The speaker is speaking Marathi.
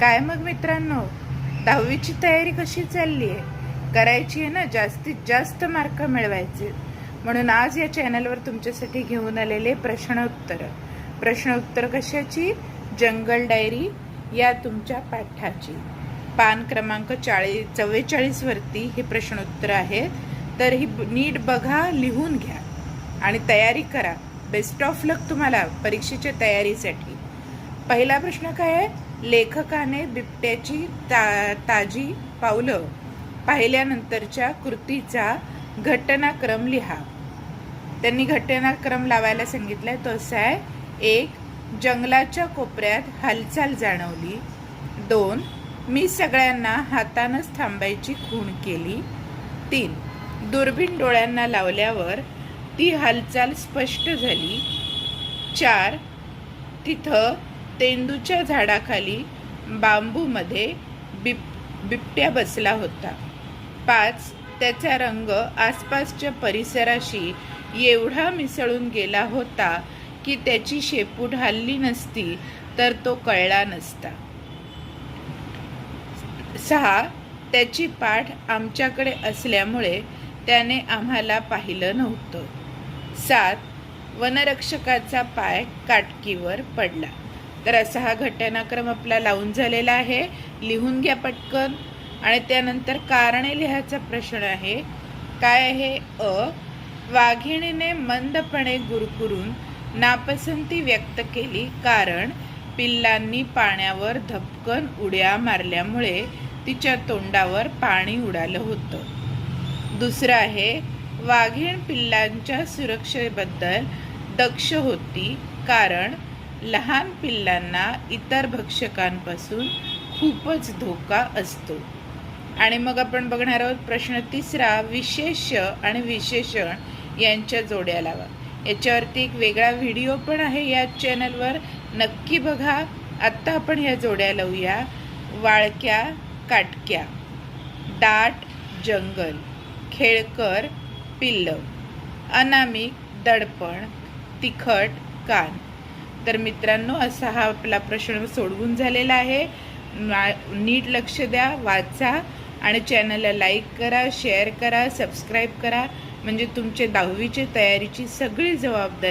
काय मग मित्रांनो? दहावीची तयारी कशी चालली आहे करायची आहे ना जास्तीत जास्त मार्क मिळवायचे. म्हणून आज या चॅनलवर तुमच्यासाठी घेऊन आलेले प्रश्न उत्तर कशाची? जंगल डायरी या तुमच्या पाठाची. पान क्रमांक चाळीस चव्वेचाळीस वरती हे प्रश्नोत्तर आहे. तर ही नीट बघा लिहून घ्या. आणि तयारी करा. बेस्ट ऑफ लक तुम्हाला परीक्षेच्या तयारीसाठी. पहिला प्रश्न काय आहे? लेखकाने बिबट्याची ता ताजी पावलं पाहिल्यानंतरच्या कृतीचा घटनाक्रम लिहा. त्यांनी घटनाक्रम लावायला सांगितलाय तो असा आहे. एक जंगलाच्या कोपऱ्यात हालचाल जाणवली. दोन मी सगळ्यांना हातानंच थांबायची खूण केली. तीन दुर्बीण डोळ्यांना लावल्यावर ती हालचाल स्पष्ट झाली. चार तिथं तेंदूच्या झाडाखाली बांबूमध्ये बिब बिबट्या बसला होता. पाच त्याचा रंग आसपासच्या परिसराशी एवढा मिसळून गेला होता की त्याची शेपूट हल्ली नसती तर तो कळला नसता. सहा त्याची पाठ आमच्याकडे असल्यामुळे त्याने आम्हाला पाहिलं नव्हतं. सात वनरक्षकाचा पाय काटकीवर पडला. तर असा हा घटनाक्रम आपला लावून झालेला आहे. लिहून घ्या पटकन. आणि त्यानंतर कारणे लिहायचा प्रश्न आहे. काय आहे? अ. वाघिणीने मंदपणे गुरकुरून नापसंती व्यक्त केली कारण पिल्लांनी पाण्यावर धपकन उड्या मारल्यामुळे तिच्या तोंडावर पाणी उडालं होतं. दुसरं आहे वाघीण पिल्लांच्या सुरक्षेबद्दल दक्ष होती कारण लहान पिल्लांना इतर भक्षकांपासून खूपच धोका असतो. आणि मग आपण बघणार आहोत प्रश्न तिसरा विशेष आणि विशेषण यांच्या जोड्या लावा. याच्यावरती एक वेगळा व्हिडिओ पण आहे या चॅनलवर. नक्की बघा. आत्ता आपण ह्या जोड्या लावूया. वाळक्या काटक्या. दाट जंगल. खेळकर पिल्ल. अनामिक दडपण. तिखट कान. तर मित्रांनो असा हा आपला प्रश्न सोडवून झालेला आहे. नीट लक्ष द्या वाचा आणि चॅनलला लाईक करा शेअर करा सबस्क्राईब करा. म्हणजे तुमचे दहावीची तयारीची सगळी जबाबदारी